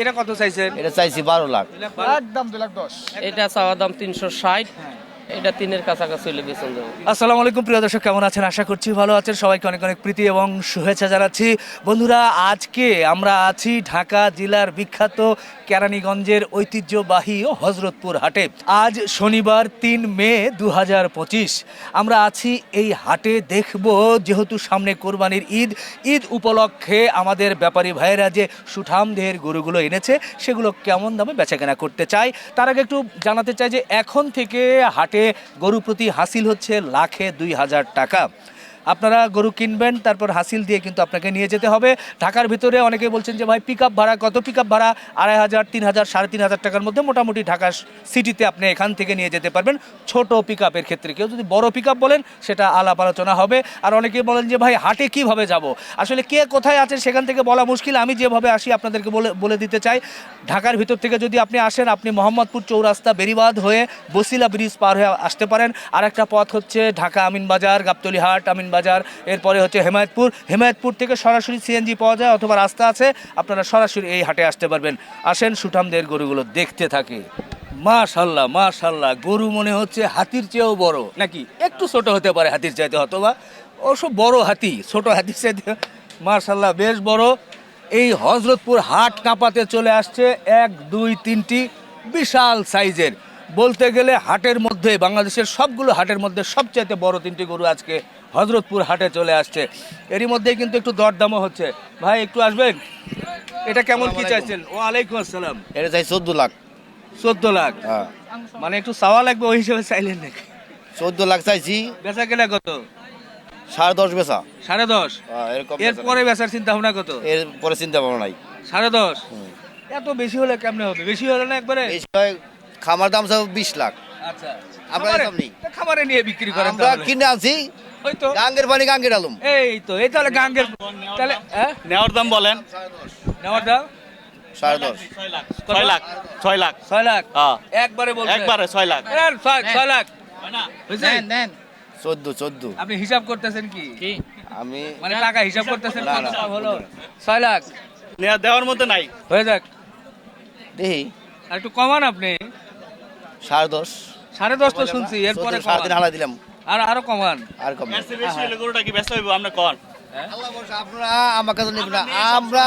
এটা কত চাইছেন? এটা চাইছি বারো লাখ। একদম দুই লাখ দশ। এটা চাওয়া দাম তিনশো ষাট। এটা তিনের কাছাকাছি হলে বেতন দেবো। আসসালামু আলাইকুম, প্রিয় দর্শক, কেমন আছেন? আশা করছি ভালো আছেন। সবাইকে অনেক অনেক প্রীতি এবং শুভেচ্ছা জানাচ্ছি। বন্ধুরা, আজকে আমরা আছি ঢাকা জেলার বিখ্যাত কেরানীগঞ্জের ঐতিহ্যবাহী হজরতপুর হাটে। আজ শনিবার তিন মে দু হাজার পঁচিশ। আমরা আছি এই হাটে, দেখব যেহেতু সামনে কোরবানির ঈদ ঈদ উপলক্ষে আমাদের ব্যাপারী ভাইয়েরা যে সুঠাম দেহের গরুগুলো এনেছে, সেগুলো কেমন দামে বেচাকেনা করতে চাই তার আগে একটু জানাতে চাই যে এখন থেকে হাটে গরু প্রতি হাসিল হচ্ছে লাখে দুই হাজার টাকা। আপনারা গরু কিনবেন, তারপর হাসিল দিয়ে কিন্তু আপনাকে নিয়ে যেতে হবে। ঢাকার ভিতরে অনেকে বলছেন যে, ভাই পিক ভাড়া কত? পিক ভাড়া আড়াই হাজার, তিন হাজার, সাড়ে তিন হাজার টাকার মধ্যে মোটামুটি ঢাকা সিটিতে আপনি এখান থেকে নিয়ে যেতে পারবেন। ছোট পিক ক্ষেত্রে। কেউ যদি বড় পিক বলেন, সেটা আলাপ আলোচনা হবে। আর অনেকে বলেন যে, ভাই, হাটে কীভাবে যাব? আসলে কে কোথায় আছেন সেখান থেকে বলা মুশকিল। আমি যেভাবে আসি, আপনাদেরকে বলে বলে দিতে চাই। ঢাকার ভিতর থেকে যদি আপনি আসেন, আপনি মোহাম্মদপুর চৌরাস্তা বেরিবাদ হয়ে বসিলা ব্রিজ পার হয়ে আসতে পারেন। আর একটা পথ হচ্ছে ঢাকা আমিনবাজার গাবতলিহাট আমিনবাজার এরপরে হচ্ছে হেমায়তপুর। হেমায়তপুর থেকে সরাসরি সিএনজি পাওয়া যায় অথবা রাস্তা আছে। আপনারা সরাসরি এই হাটে আসতে পারবেন। আসেন সুঠামদের গরুগুলো দেখতে থাকে। মাশাল্লাহ মাশাল্লাহ, গরু মনে হচ্ছে হাতির চেয়েও বড়। নাকি? একটু ছোট হতে পারে হাতির চাইতে অথবা অবশ্য বড় হাতি, ছোট হাতির চাইতে। মাশাল্লাহ, বেশ বড়। এই হজরতপুর হাট কাঁপাতে চলে আসছে এক, দুই, তিনটি বিশাল সাইজের। বলতে গেলে হাটের মধ্যে বাংলাদেশের সবগুলো হাটের মধ্যে সবচাইতে বড় তিনটি গরু আজকে হজরতপুর হাটে চলে আসছে। এরই মধ্যে কিন্তু একটু দরদামও হচ্ছে। ভাই একটু আসবেন? এটা কেমন কি চাইছেন? ওয়ালাইকুম আসসালাম। এটা চাই চোদ্দ লাখ। চোদ্দ লাখ? হ্যাঁ। মানে একটু চাওয়া লাগবে ওই হিসেবে চাইলেন নাকি? চোদ্দ লাখ চাইছি। বেচা গেলে কত? সাড়ে দশ বেচা। সাড়ে দশ? হ্যাঁ, এরপরে বেচার চিন্তা ভাবনা কত? এরপরে চিন্তা ভাবনা নাই। সাড়ে দশ? এত বেশি হলে কেমনে হবে? বেশি হলে না একবারে? খামার দাম সব বিশ লাখ। আচ্ছা। আমরা খামারে- নেই। খামারে নিয়ে বিক্রি করেন আমরা কিনে আনছি। ওই গাঙ্গের পানি গাঙ্গের আলুম। এই তো এই তাহলে গাঙ্গের তাহলে হ্যাঁ? নেওয়ার দাম বলেন। নেওয়ার দাম? সাড়ে দশ। ছয় লাখ। ছয় লাখ। ছয় লাখ। হ্যাঁ। একবারে বলছেন একবারে ছয় লাখ। ছয় ছয় লাখ? চোদ্দ চোদ্দ। আপনি হিসাব করতেছেন কি? আমি মানে টাকা হিসাব করতেছেন হলো ছয় লাখ। দেওয়ার মতো নাই। হয়ে যাক। দেখি আর একটু কমান আপনি। সাড়ে দশ। সাড়ে দশ তো শুনছি এরপরে সাড়ে তিন দিলাম। আর আরও কমান। আর গরুটা কি ব্যস্ত হইব? আমরা কন। আপনারা আমার কাছে নেবেন না আমরা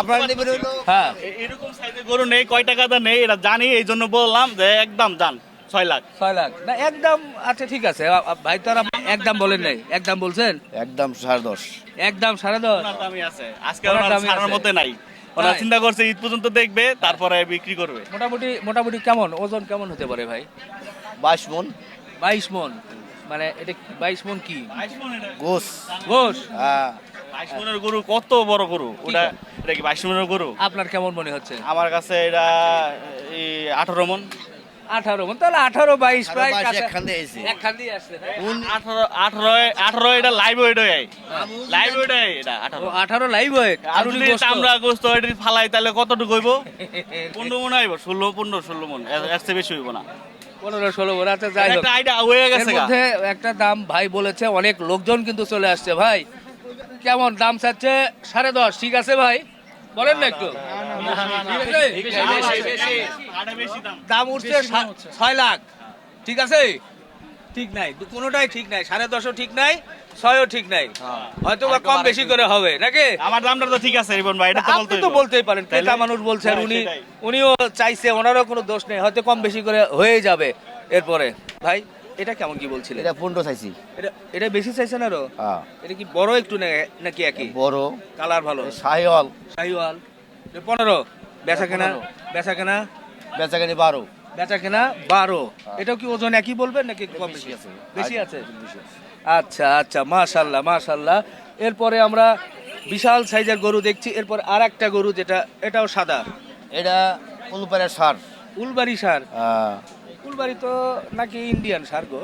আপনারা নেবেন হ্যাঁ। এরকম সাইজের গরু নেই কয় টাকা দা নেই এটা জানি এই জন্য বললাম যে একদম জান ছয় লাখ। ছয় লাখ। না একদম আচ্ছা ঠিক আছে ভাই তো একদম বলেন নাই একদম বলছেন? একদম সাড়ে দশ। একদম সাড়ে দশ। ওনার আছে আজকে। মধ্যে নাই। ওরা চিন্তা করছে ঈদ পর্যন্ত দেখবে তারপরে বিক্রি করবে। মোটামুটি মোটামুটি কেমন? ওজন কেমন হতে পারে ভাই? বাইশ মন। বাইশ মন। মানে এটা বাইশ মন কি? গোস। গোস? হ্যাঁ। বাইশ মনের গরু কত বড় গরু? ওটা এটা কি বাইশ মনের গরু? আপনার কেমন মনে হচ্ছে? আমার কাছে এটা এই আঠারো মন। আঠারো মন তাহলে আঠারো বাইশ আঠারো, প্রায় একখান দিয়ে এসে। একখান দিয়ে আসছে আঠারো আঠারো আঠারো এটা লাইভ ওয়েট হয়। লাইভ ওয়েট হয় এটা আঠারো। আঠারো লাইভ ওয়েট আর যদি চামড়া গোস্ত এটি ফালাই তাহলে কতটুকু হইব? পনেরো মন ষোলো পনেরো ষোলো মন। এর এর চেয়ে বেশি হইব না। পনেরো ষোলো মন আচ্ছা যাই হোক। একটা মধ্যে দাম ভাই বলেছে অনেক লোকজন কিন্তু চলে আসছে ভাই। কেমন দাম চাচ্ছে? সাড়ে দশ ঠিক আছে ভাই? বলেন না একটু। দাম। দাম উঠছে ছয় লাখ। ঠিক আছে? ঠিক নাই। কোনোটাই ঠিক নাই। সাড়ে দশও ঠিক নাই ছয়ও ঠিক নাই। হয়তো বা কম বেশি করে হবে নাকি? আমার দামটা তো ঠিক আছে রিবন ভাই এটা তো আপনি তো বলতেই পারেন ক্রেতা মানুষ বলছেন হ্যাঁ, উনি উনিও চাইছে ওনারও কোনো দোষ নেই হয়তো কম বেশি করে হয়ে যাবে এরপরে। ভাই এটা কেমন কি বলছিলেন? এটা পনেরো চাইছি। এটা এটা বেশি চাইছেন আরও? হ্যাঁ। এটা কি বড় একটু নাকি একই? বড়। কালার ভালো। শাহিওয়াল। শাহিওয়াল। এটা পনেরো। বেচা কেনা? বেচা কেনা? বেচাকানি বারো। বেচা কেনা বারো। এটাও কি ওজন একই বলবেন নাকি কম বেশি আছে। বেশি আছে? আচ্ছা আচ্ছা মাশাল্লাহ মাশাল্লাহ। এরপরে আমরা বিশাল সাইজের গরু দেখছি। এরপর আর একটা গরু যেটা এটাও সাদা। এটা উলপাড়ের সার। উলবাড়ি সার? হ্যাঁ। উলবাড়ি তো নাকি ইন্ডিয়ান সার গো?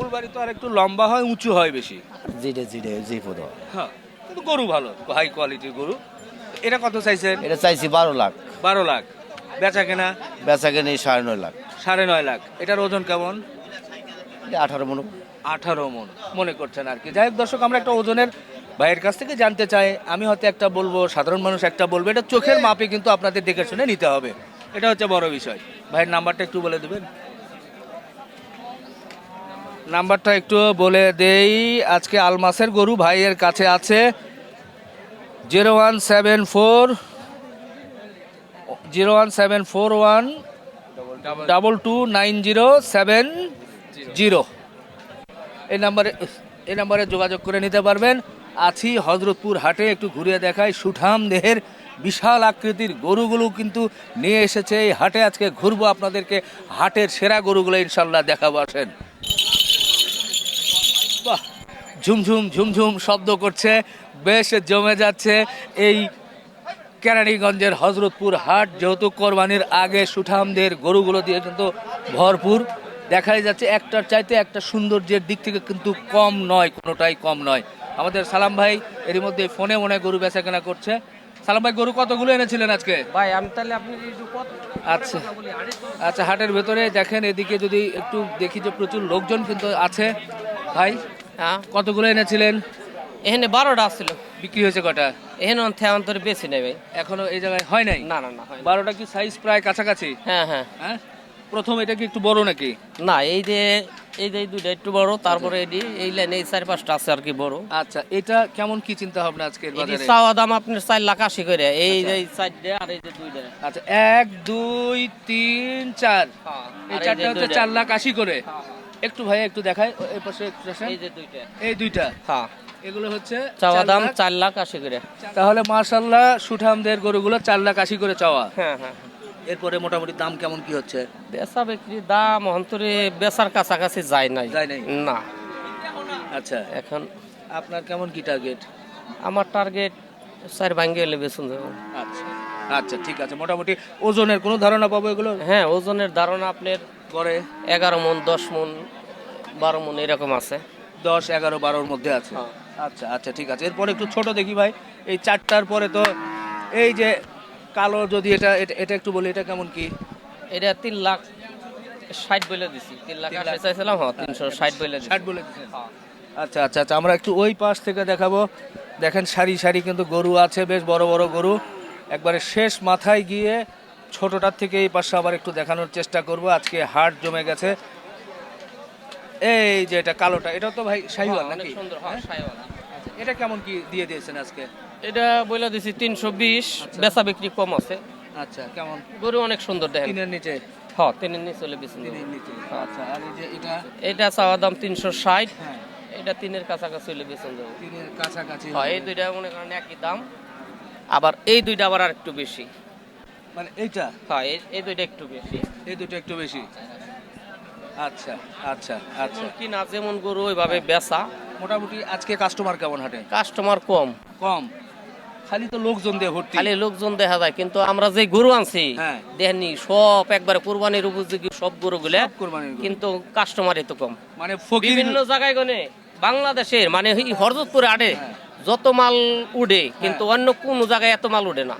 উলবাড়ি তো আর একটু লম্বা হয় উঁচু হয় বেশি। জিডে জিডে জি পদ হ্যাঁ। কিন্তু গরু ভালো হাই কোয়ালিটির গরু। এটা কত চাইছেন এটা চাইছি বারো লাখ। বারো লাখ। বেচা কেনা? বেচাকানি সাড়ে নয় লাখ। সাড়ে নয় লাখ। এটার ওজন কেমন? আঠারো মন। আঠারো মন। মনে করছেন আর কি। যাই হোক দর্শক আমরা একটা ওজনের ভাইয়ের কাছ থেকে জানতে চাই। আমি হয়তো একটা বলব সাধারণ মানুষ একটা বলব। এটা চোখের মাপে কিন্তু আপনাদের দেখে শুনে নিতে হবে। এটা হচ্ছে বড় বিষয়। ভাইয়ের নাম্বারটা একটু বলে দেবেন? নাম্বারটা একটু বলে দেই। আজকে আলমাসের গরু ভাইয়ের কাছে আছে। Zero one seven four, zero one seven four one double two nine zero seven zero এই নাম্বারে এই নাম্বারে যোগাযোগ করে নিতে পারবেন। আছি হজরতপুর হাটে, একটু ঘুরিয়ে দেখাই। সুঠাম দেহের বিশাল আকৃতির গরুগুলো কিন্তু নিয়ে এসেছে এই হাটে। আজকে ঘুরবো আপনাদেরকে হাটের সেরা গরুগুলো ইনশাল্লাহ দেখাবো আসেন। ঝুমঝুম ঝুমঝুম শব্দ করছে বেশ জমে যাচ্ছে এই কেরানীগঞ্জের হজরতপুর হাট। যেহেতু কোরবানির আগে সুঠামদের গরুগুলো দিয়ে কিন্তু ভরপুর দেখাই যাচ্ছে একটার চাইতে একটা সৌন্দর্যের দিক থেকে কিন্তু কম নয় কোনোটাই কম নয়। আমাদের সালাম ভাই এর মধ্যে ফোনে মনে গরু বেচা কেনা করছে। সালাম ভাই গরু কতগুলো এনেছিলেন আজকে? ভাই আমি তাহলে আপনি আচ্ছা। আচ্ছা হাটের ভেতরে দেখেন এদিকে যদি একটু দেখি যে প্রচুর লোকজন কিন্তু আছে। ভাই হ্যাঁ। কতগুলো এনেছিলেন? এখানে বারোটা আসছিল বিক্রি হয়েছে কটা? এখানে অন্তরে বেশি নেই ভাই। এখনও এই জায়গায় হয় নাই? না না না হয় বারোটা কি সাইজ প্রায় কাছাকাছি? হ্যাঁ হ্যাঁ। হ্যাঁ? প্রথম এটা কি একটু বড় নাকি? না এই যে এই যে দুইটা একটু বড় তারপরে এটি এই লাইনে এই চার পাঁচটা আছে আর কি বড়। আচ্ছা এটা কেমন কি চিন্তা ভাবনা আজকের বাজারে? চাওয়া দাম আপনার চার লাখ আশি করে এই যে এই চারটে আর এই যে দুইটা। আচ্ছা এক দুই তিন চার। এই আর এই চারটা হচ্ছে। চার লাখ আশি করে। একটু ভাই একটু দেখাই। এই পাশে একটু আসেন। এই যে দুইটা। এই দুইটা? হ্যাঁ। এগুলো হচ্ছে চাওয়া দাম। চার লাখ আশি করে। তাহলে মার্শাল্লাহ সুঠামদের গরুগুলো চার লাখ আশি করে চাওয়া। হ্যাঁ হ্যাঁ। এরপরে মোটামুটি দাম কেমন কি হচ্ছে? বেচা বিক্রি দাম অন্তরে বেচার কাছাকাছি যায় নাই। যায় নাই? না। আচ্ছা। এখন আপনার কেমন কি টার্গেট আমার টার্গেট স্যার ভাঙ্গে এলে বেচুন আচ্ছা। আচ্ছা ঠিক আছে। মোটামুটি ওজনের কোনো ধারণা পাবো এগুলো? হ্যাঁ ওজনের ধারণা আপনার করে এগারো মন দশ মন বারো মন এরকম আছে। দশ এগারো বারোর মধ্যে আছে? হ্যাঁ। আচ্ছা আচ্ছা ঠিক আছে। এরপরে একটু ছোট দেখি ভাই। এই চারটার পরে তো এই যে কালো যদি এটা এটা- একটু বলি এটা কেমন কি? এটা তিন লাখ ষাট বলে দিছি। তিন লাখ আশি চাইছিলাম হ্যাঁ তিনশো ষাট বলে ষাট বলে দিচ্ছেন আচ্ছা আচ্ছা আচ্ছা আমরা একটু ওই পাশ থেকে দেখাবো। দেখেন সারি সারি কিন্তু গরু আছে বেশ বড় বড় গরু। একবারে শেষ মাথায় গিয়ে ছোটটার থেকে এই পাশে আবার একটু দেখানোর চেষ্টা করব। আজকে হাট জমে গেছে। এই যে এটা কালোটা এটা তো ভাই শাহিওয়াল হ্যাঁ, নাকি? সুন্দর হ্যাঁ সাইওয়াল। আচ্ছা, এটা কেমন কি দিয়ে দিয়েছেন আজকে? এটা বলে দিছি তিনশো বিশ বেচা বিক্রি কম আছে। আচ্ছা কেমন? গরু অনেক সুন্দর দেখেন। তিনের নিচে? হ্যাঁ তিনের নিচে চলে বেশি তিনের নিচে। আচ্ছা আর এই যে এটা? এটা চাওয়া দাম তিনশো ষাট হ্যাঁ। এটা তিনের কাছাকাছি চলে বেশি যাব তিনের কাছাকাছি হ্যাঁ এই দুইটা মনে করেন একই দাম আবার এই দুইটা আবার আর একটু বেশি। মানে এইটা? হ্যাঁ এই- দুইটা একটু বেশি। এই দুটো একটু বেশি? আচ্ছা আচ্ছা আচ্ছা। যেমন কিনা যেমন গরু ওইভাবে বেচা। মোটামুটি আজকে কাস্টমার কেমন হাটে? কাস্টমার কম। কম। খালি তো লোকজন দিয়ে ভর্তি। খালি লোকজন দেখা যায় কিন্তু আমরা যে গরু আনছি হ্যাঁ। দেখেনি সব একবারে কোরবানির উপযোগী সব গরু। গুলো কিন্তু কাস্টমার এত কম। মানে বিভিন্ন জায়গায় গনে বাংলাদেশের মানে হরজতপুরে হ্যাঁ। যত মাল উঠে কিন্তু অন্য কোন জায়গায় এত মাল উঠে না।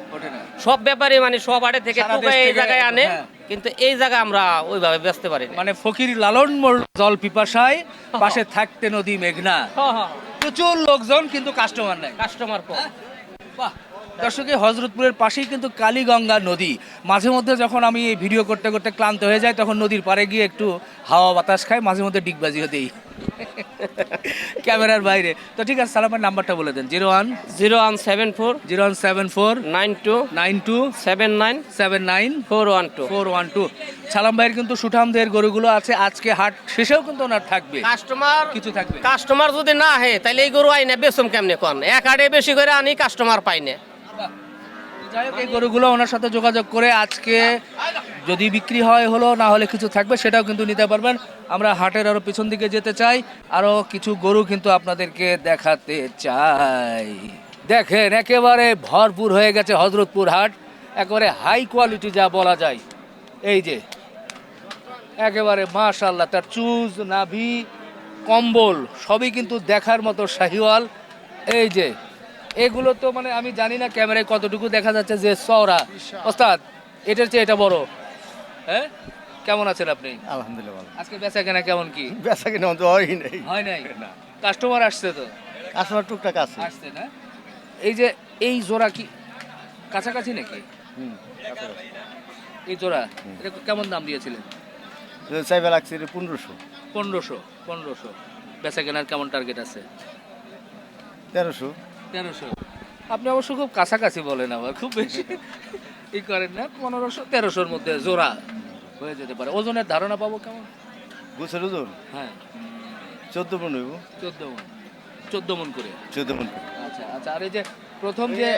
সব ব্যাপারে মানে সব আড়ে থেকে এই জায়গায় আনে হ্যাঁ। কিন্তু এই জায়গা আমরা ওইভাবে বেচতে পারি মানে ফকির লালন জল পিপাসায় পাশে থাকতে নদী মেঘনা। প্রচুর লোকজন কিন্তু কাস্টমার নাই। কাস্টমার কম। বাহ। দর্শকে হজরতপুরের পাশেই কিন্তু কালীগঙ্গা নদী। মাঝে মধ্যে যখন আমি এই ভিডিও করতে করতে ক্লান্ত হয়ে যাই তখন নদীর পাড়ে গিয়ে একটু হাওয়া বাতাস খাই মাঝে মধ্যে ডিগবাজিও দিই ক্যামেরার বাইরে। তো ঠিক আছে সালামের নাম্বারটা বলে দেন। Zero one zero one seven four zero one seven four nine two nine two seven nine seven nine four one two four one two. Salam ভাইয়ের কিন্তু সুঠামদের গরুগুলো আছে। আজকে হাট শেষেও কিন্তু ওনার থাকবে। কাস্টমার কিছু থাকবে। কাস্টমার যদি না হে তাহলে এই গরু আইনে বেচুম কেমনে কোন? এক হাটে বেশি করে আনি কাস্টমার পাই না যাই এই গরুগুলো ওনার সাথে যোগাযোগ করে আজকে যদি বিক্রি হয় হলো, না হলে কিছু থাকবে সেটাও কিন্তু নিতে পারবেন। আমরা হাটের আরও পিছন দিকে যেতে চাই। আরও কিছু গরু কিন্তু আপনাদেরকে দেখাতে চাই। দেখেন, একেবারে ভরপুর হয়ে গেছে হজরতপুর হাট। একেবারে হাই কোয়ালিটি যা বলা যায়। এই যে, একেবারে মাশাল্লাহ তার চুজ, নাভি, কম্বল, সবই কিন্তু দেখার মতো শাহিওয়াল। এই যে এগুলো তো মানে আমি জানি না ক্যামেরায় কতটুকু দেখা যাচ্ছে যে চওড়া ওস্তাদ এটার চেয়ে এটা বড়। হ্যাঁ? কেমন আছেন আপনি? আলহামদুলিল্লাহ আজকে বেচা কেনা কেমন কি? বেচা কিনা তো হয় নাই। হয় নাই? কাস্টমার আসছে তো? কাস্টমার টুকটাক আছে। আসছে না? এই যে এই জোড়া কি কাছাকাছি নাকি? এই জোড়া এটা কেমন দাম দিয়েছিলেন? চাইবে লাগছে পনেরোশো। পনেরোশো পনেরোশো। বেচা কেনার কেমন টার্গেট আছে? তেরোশো। তেরোশো। আপনি অবশ্য খুব কাছাকাছি বলেন আবার খুব বেশি ই করেন না পনেরোশো তেরোশোর মধ্যে জোড়া হয়ে যেতে পারে। ওজনের ধারণা পাবো কেমন? গুছের ওজন? হ্যাঁ। চোদ্দ মন হইব। চোদ্দ মন। চোদ্দ মন করে। চোদ্দ মন আচ্ছা আচ্ছা আর এই যে প্রথম যে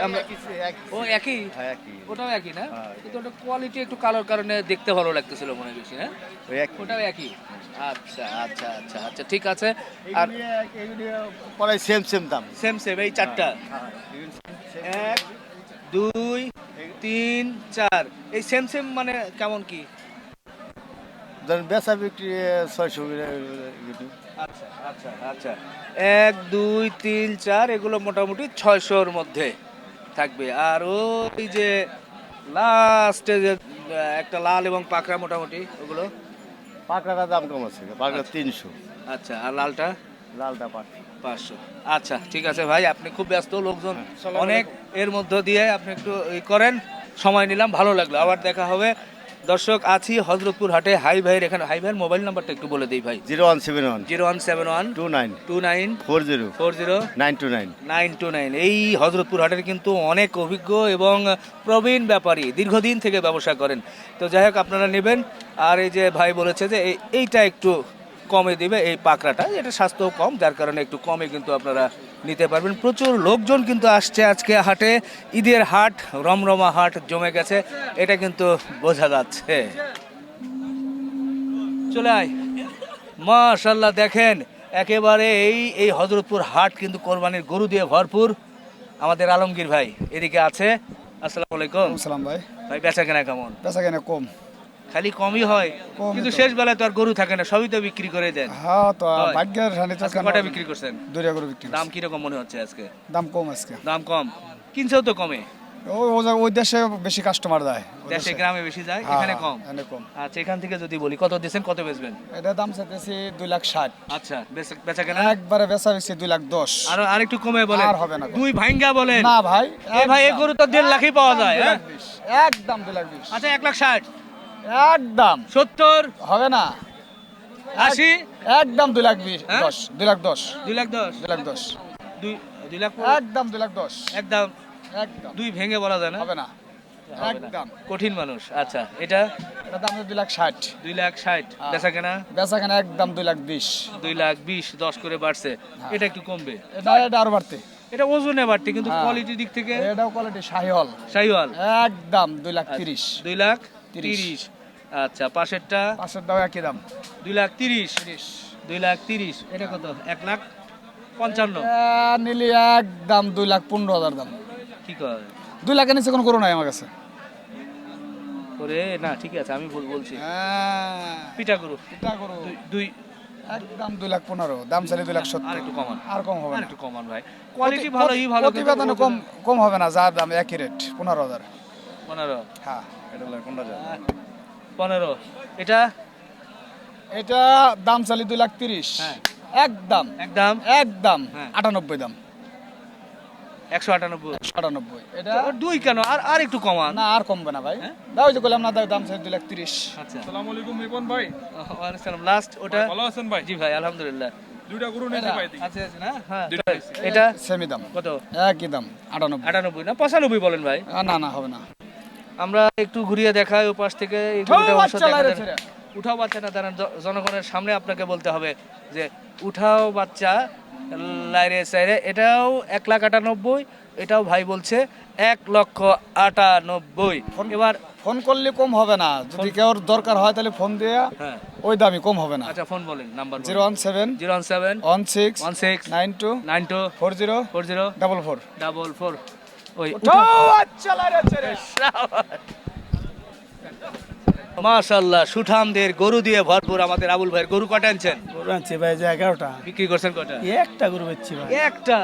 ও একই? হ্যাঁ একই। ওটাও একই না? হ্যাঁ। কিন্তু ওটা কোয়ালিটি একটু কালোর কারণে দেখতে ভালো লাগতেছিল মনে বেশি হ্যাঁ? ওটাও একই। আচ্ছা আচ্ছা আচ্ছা আচ্ছা ঠিক আছে। আর পরে সেম সেম দাম। সেম সেম এই চারটা। এক দুই তিন চার। এই সেম সেম মানে কেমন কি? ধরেন বেচা বিক্রি ছয়শো আচ্ছা আচ্ছা। আচ্ছা এক দুই তিন চার এগুলো মোটামুটি ছয়শোর মধ্যে থাকবে। আর ওই যে লাস্টে যে একটা লাল এবং পাকড়া মোটামুটি ওগুলো? পাকড়াটা দাম কম আছে পাকড়া তিনশো। আচ্ছা আর লালটা? লালটা পাঁচশো। পাঁচশো। আচ্ছা ঠিক আছে ভাই আপনি খুব ব্যস্ত লোকজন। অনেক এর মধ্য দিয়ে আপনি একটু করেন। সময় নিলাম ভালো লাগল। আবার দেখা হবে। দর্শক আছি হজরতপুর হাটে। হাই ভাইয়ের এখানে হাই ভাইয়ের মোবাইল নাম্বারটা একটু বলে দিই ভাই। Zero one seven one zero one seven one two nine two nine four zero four zero nine two nine nine two nine. এই হজরতপুর হাটের কিন্তু অনেক অভিজ্ঞ এবং প্রবীণ ব্যাপারী দীর্ঘদিন থেকে ব্যবসা করেন। তো যাই হোক আপনারা নেবেন। আর এই যে ভাই বলেছে যে এইটা একটু কমে দিবে এই পাকড়াটা এটা স্বাস্থ্য কম যার কারণে একটু কমে কিন্তু আপনারা নিতে পারবেন। প্রচুর লোকজন কিন্তু আসছে আজকে হাটে ঈদের হাট রমরমা হাট জমে গেছে এটা কিন্তু বোঝা যাচ্ছে। চলে আয়। মাশাল্লাহ দেখেন একেবারে এই এই হজরতপুর হাট কিন্তু কোরবানির গরু দিয়ে ভরপুর। আমাদের আলমগীর ভাই এদিকে আছে। আসসালামু আলাইকুম। সালাম ভাই। ভাই বেচা কেনা কেমন? বেচা কেনা কম। খালি কমই হয়। কিন্তু শেষ বেলায় তো আর গরু থাকে না সবই তো বিক্রি করে দেন। হ্যাঁ তো ভাগ্যের হানি তো কটা বিক্রি করছেন? দুইটা করে বিক্রি দাম দাম কীরকম মনে হচ্ছে আজকে? দাম কম আজকে। দাম কম। কিনছেও তো কমে। ওই দেশে বেশি কাস্টমার দেয়। দেশে। গ্রামে বেশি যায় হ্যাঁ, এখানে কম। এখানে কম। আচ্ছা এখান থেকে যদি বলি কত দিয়েছেন কত বেচবেন? এটা দাম চাইতেছি দুই লাখ ষাট। আচ্ছা বেচা- বেচা কেনা? একবারে বেচা বেশি দুই লাখ দশ। আর আরেকটু কমে বলেন। আর হবে না। দুই ভাঙ্গা বলেন। না ভাই এ ভাই এই গরু তো দেড় লাখই পাওয়া যায় হ্যাঁ? একদম দুই লাখ বিশ। আচ্ছা এক লাখ ষাট। একদম সত্তর হবে না আশি একদম দুই লাখ বিশ হ্যাঁ? দশ দুই লাখ দশ দুই লাখ দশ দুই লাখ দশ দুই দুই লাখ একদম দুই লাখ দশ একদম একদম দুই ভেঙে বলা যায় না হবে না একদম কঠিন মানুষ আচ্ছা এটা এটা দাম দুই লাখ ষাট দুই লাখ ষাট হ্যাঁ। বেচা কেনা বেচা কেনা একদম দুই লাখ বিশ দুই লাখ বিশ দশ করে বাড়ছে এটা একটু কমবে এটা এটা আরও বাড়তে এটা ওজনে বাড়তি কিন্তু হ্যাঁ। কোয়ালিটির দিক থেকে এটাও কোয়ালিটি শাহিওয়াল শাহিওয়াল একদম দুই লাখ তিরিশ দুই লাখ তিরিশ। তিরিশ আচ্ছা পাশেরটা? পাঁচের দাম একই দাম। দুই লাখ তিরিশ। দুই লাখ তিরিশ। এটা কত? এক লাখ পঞ্চান্ন। নিলি একদম দুই লাখ পনেরো হাজার দাম। কি কয়? দুই লাখের নিচে কোনো করো নাই আমার কাছে। ওরে না ঠিক আছে আমি ভুল বলছি। হ্যাঁ, পিঠা করু এটা করো দুই একদম দুই লাখ পনেরো দাম চাইলে দুই লাখ সত্তর। একটু কমান। আর কম হবে না। একটু কমান ভাই। কোয়ালিটি ভালো কিন্তু প্রতিবেদনে কম কম হবে না যার দাম একই রেট পনেরো হাজার। পনেরো। হ্যাঁ। এটা পনেরো হাজার। পনেরো। এটা? এটা দাম চালি দুই লাখ তিরিশ। হ্যাঁ। একদম একদম একদম হ্যাঁ। আটানব্বই দাম। একশো আটানব্বই। একশো আটানব্বই। এটা দুই কেন? আর আর একটু কমান। না আর কমবে না ভাই। হ্যাঁ? দাও যে বললাম না দাও দাম চাই দুই লাখ তিরিশ। আচ্ছা। আসসালামু আলাইকুম রিপন ভাই। ওয়ালাইকুম লাস্ট ওটা? ভালো আছেন ভাই? জি ভাই আলহামদুলিল্লাহ। দুইটা গরু আচ্ছা আচ্ছা না? হ্যাঁ। দুইটা এটা? সেমি দাম। কত? একই দাম আটানব্বই। আটানব্বই না? পঁচানব্বই বলেন ভাই। না না হবে না। আমরা একটু ঘুরিয়ে দেখাই ও পাশ থেকে। উঠাও বাচ্চা না দাঁড়ান জ- জনগণের সামনে আপনাকে বলতে হবে যে উঠাও বাচ্চা লাইরে সাইরে এটাও এক লাখ আটানব্বই এটাও ভাই বলছে এক লক্ষ আটানব্বই। এবার ফোন করলে কম হবে না। যদি কেউ দরকার হয় তাহলে ফোন দিয়ে হ্যাঁ। ওই দামি কম হবে না। আচ্ছা ফোন বলেন number zero one seven zero one seven one six one six nine two nine two four zero four zero double four. Double four. ওই মাশাল্লাহ সুঠামদের গরু দিয়ে ভরপুর আমাদের আবুল ভাইয়ের গরু কটা আনছেন? গরু আনছি ভাই যে এগারোটা। বিক্রি করছেন কটা? একটা গরু বেচছি ভাই। একটা?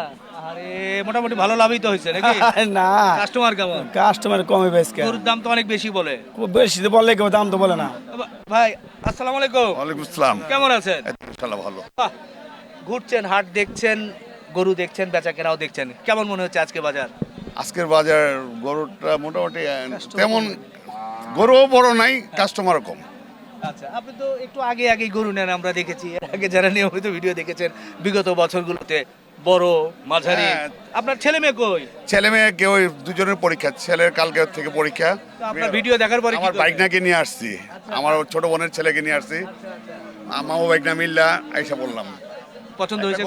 আরে মোটামুটি ভালো লাভই তো হয়েছে নাকি? না। কাস্টমার কেমন? কাস্টমার কমে বেচকে। গরুর দাম তো অনেক বেশি বলে। খুব বেশি তো বললে কেউ দাম তো বলে না। ভাই আসসালামু আলাইকুম। ওয়ালাইকুম আসসালাম। কেমন আছেন? ইনশাল্লাহ ভালো। ঘুরছেন হাট দেখছেন গরু দেখছেন বেচা কেনাও দেখছেন। কেমন মনে হচ্ছে আজকে বাজার? আজকের বাজার গরুটা মোটামুটি তেমন গরুও বড় নাই কাস্টমার কম। আচ্ছা আপনি তো একটু আগে আগে গরু নেন আমরা দেখেছি। এর আগে যারা নিয়মিত ভিডিও দেখেছেন বিগত বছরগুলোতে বড় মাঝারি। হ্যাঁ। আপনার ছেলে মেয়ে কই? ছেলে মেয়ে কেউ দুজনের পরীক্ষা ছেলের কালকে থেকে পরীক্ষা। আপনার ভিডিও দেখার পরে আমার করবেন? বাইক নাকি নিয়ে আসছি। আমার ছোট বোনের ছেলেকে নিয়ে আসছি। আমাও বাইক না মিললা আইসা বললাম। পছন্দ হয়েছে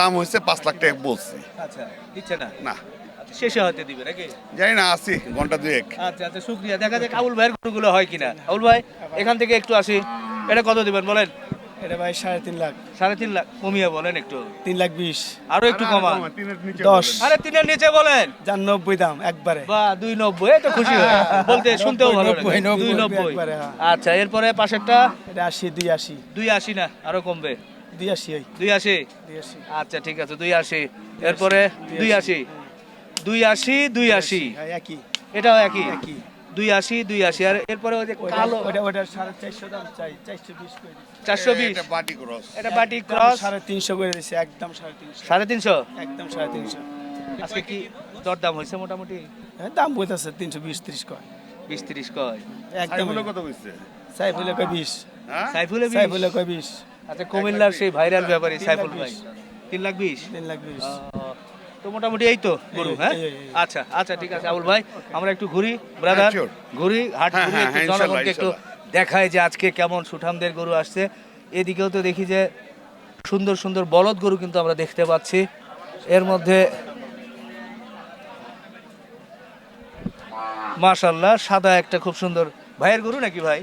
দাম হয়েছে পাঁচ লাখ টাকা বলছি। আচ্ছা দিচ্ছে না? না। আচ্ছা, শেষে হতে দিবে নাকি? জানি না আসি ঘণ্টা দুয়েক। আচ্ছা আচ্ছা শুক্রিয়া। দেখা যাক আবুল ভাইয়ের গরুগুলো হয় কিনা। আবুল ভাই এখান থেকে একটু আসি। এটা কত দিবেন বলেন? এটা ভাই সাড়ে তিন লাখ। সাড়ে তিন লাখ কমিয়ে বলেন একটু। তিন লাখ বিশ। আরও একটু কমান। দশ। আরে তিনের নিচে বলেন। যার নব্বই দাম একবারে। বা দুই নব্বই তো খুশি বলতে শুনতেও ভালো দুই নব্বই। হ্যাঁ। আচ্ছা এরপরে পাশেরটা? এটা আশি দুই আশি। দুই আশি না আরও কমবে। দুই আশি দুই আশি? দুই আশি। আচ্ছা ঠিক আছে দুই আশি। এরপরে দুই আশি। দুই আশি দুই আশি। হ্যাঁ, একই। এটাও একই। একই। দুই আশি দুই আশি। আর এরপরে ওই যে কালো ওইটা ওইটা সাড়ে চারশো দাম চাই চারশো বিশ করে চারশো বিশ। এটা বাটি ক্রস। এটা বাটি ক্রস। সাড়ে তিনশো করে দিচ্ছে একদম সাড়ে তিনশো। সাড়ে তিনশো? একদম সাড়ে তিনশো। আজকে কি দরদাম হয়েছে মোটামুটি? হ্যাঁ, দাম বইতেছে তিনশো বিশ ত্রিশ কয়। বিশ তিরিশ কয়। একদম। কত বুঝছে সাইফুলে কয় বিশ। হ্যাঁ? সাইফুলে বিশ? সাইফুলে কয় বিশ। আচ্ছা কুমিল্লার সেই ভাইরাল ব্যাপারী সাইফুল ভাই। তিন লাখ বিশ? তিন লাখ বিশ। তো মোটামুটি এই তো গরু হ্যাঁ। আচ্ছা আচ্ছা ঠিক আছে আবুল ভাই আমরা একটু ঘুরি ব্রাদার ঘুরি হাট হ্যাঁ, ঘুরি হ্যাঁ, একটু হ্যাঁ, জনগণকে একটু দেখায় যে আজকে কেমন সুঠামদের গরু আসছে। এদিকেও তো দেখি যে সুন্দর সুন্দর বলদ গরু কিন্তু আমরা দেখতে পাচ্ছি। এর মধ্যে মাশাল্লাহ সাদা একটা খুব সুন্দর ভাইয়ের গরু নাকি ভাই?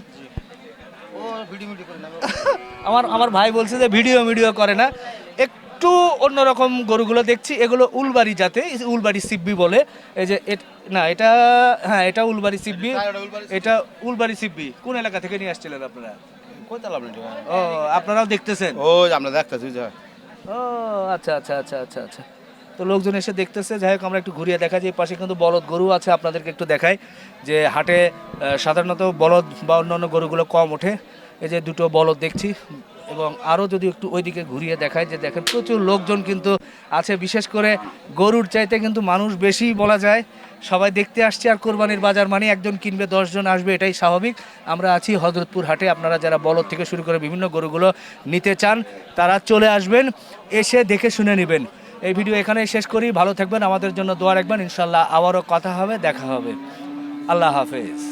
আমার আমার ভাই বলছে যে ভিডিও ভিডিও করে না। একটু অন্যরকম গরুগুলো দেখছি এগুলো উলবাড়ি জাতে উলবাড়ি সিব্বি বলে এই যে না এটা হ্যাঁ এটা উলবাড়ি সিব্বি এটা উলবাড়ি সিব্বি। কোন এলাকা থেকে নিয়ে আসছিলেন আপনারা? ও আপনারাও দেখতেছেন? ও আমরা দেখতেছি ও আচ্ছা আচ্ছা আচ্ছা আচ্ছা আচ্ছা। তো লোকজন এসে দেখতেছে যাই হোক আমরা একটু ঘুরিয়ে দেখা এই পাশে কিন্তু বলদ গরু আছে আপনাদেরকে একটু দেখাই। যে হাটে সাধারণত বলদ বা অন্যান্য গরুগুলো কম ওঠে। এই যে দুটো বলদ দেখছি এবং আরও যদি একটু ওইদিকে ঘুরিয়ে দেখায় যে দেখেন প্রচুর লোকজন কিন্তু আছে, বিশেষ করে গরুর চাইতে কিন্তু মানুষ বেশি বলা যায়। সবাই দেখতে আসছে আর কোরবানির বাজার মানে একজন কিনবে, দশজন আসবে, এটাই স্বাভাবিক। আমরা আছি হজরতপুর হাটে, আপনারা যারা বলদ থেকে শুরু করে বিভিন্ন গরুগুলো নিতে চান, তারা চলে আসবেন, এসে দেখে শুনে নেবেন। এই ভিডিও এখানেই শেষ করি, ভালো থাকবেন, আমাদের জন্য দোয়া রাখবেন, ইনশাল্লাহ আবারও কথা হবে, দেখা হবে। আল্লাহ হাফেজ।